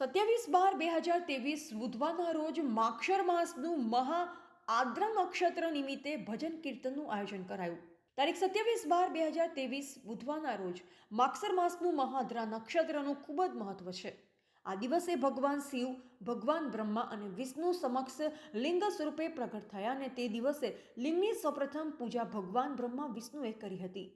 સત્યાવીસ બાર બે હજાર ત્રેવીસ બુધવારના રોજ માક્ષર માસનું મહા આદ્ર નક્ષત્ર નિમિત્તે ભજન કીર્તનનું આયોજન કરાયું. તારીખ સત્યાવીસ બાર બે હજાર ત્રેવીસ બુધવારના રોજ માક્ષર માસનું મહાદ્રા નક્ષત્રનું ખૂબ જ મહત્વ છે. આ દિવસે ભગવાન શિવ, ભગવાન બ્રહ્મા અને વિષ્ણુ સમક્ષ લિંગ સ્વરૂપે પ્રગટ થયા અને તે દિવસે લિંગની સૌપ્રથમ પૂજા ભગવાન બ્રહ્મા વિષ્ણુએ કરી હતી.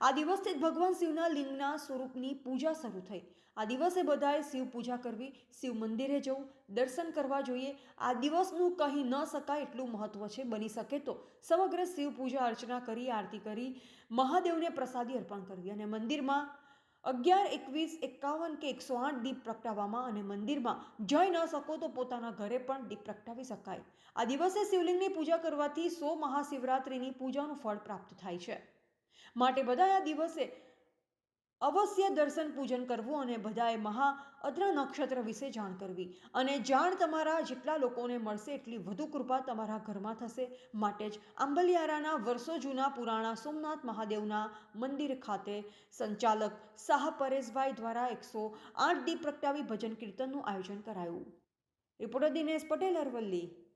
આ દિવસથી ભગવાન શિવના લિંગના સ્વરૂપની પૂજા શરૂ થઈ. આ દિવસે બધાએ શિવ પૂજા કરવી, શિવ મંદિરે જવું, દર્શન કરવા જોઈએ. આ દિવસનું કહી ન શકાય એટલું મહત્વ છે, બની શકે તો. સમગ્ર શિવ પૂજા અર્ચના કરી, આરતી કરી, મહાદેવને પ્રસાદી અર્પણ કરવી અને મંદિરમાં અગિયાર, એકવીસ, એકાવન કે એકસો આઠ દીપ પ્રગટાવવામાં અને મંદિરમાં જઈ ન શકો તો પોતાના ઘરે પણ દીપ પ્રગટાવી શકાય. આ દિવસે શિવલિંગની પૂજા કરવાથી સો મહાશિવરાત્રિની પૂજાનું ફળ પ્રાપ્ત થાય છે. માટે બધાએ આ દિવસે અવશ્ય દર્શન પૂજન કરવું અને બધાએ મહા અદ્ર નક્ષત્ર વિશે જાણ કરવી. અને જાણ તમારા જેટલા લોકોને મળશે, એટલી વધુ કૃપા તમારા ઘરમાં થશે. માટે જ આંબલિયારાના વર્ષો જૂના પુરાણા સોમનાથ મહાદેવના મંદિર ખાતે સંચાલક શાહ પરેશભાઈ દ્વારા એકસો આઠ દીપ પ્રગટાવી ભજન કીર્તનનું આયોજન કરાયું. રિપોર્ટર દિનેશ પટેલ, અરવલ્લી.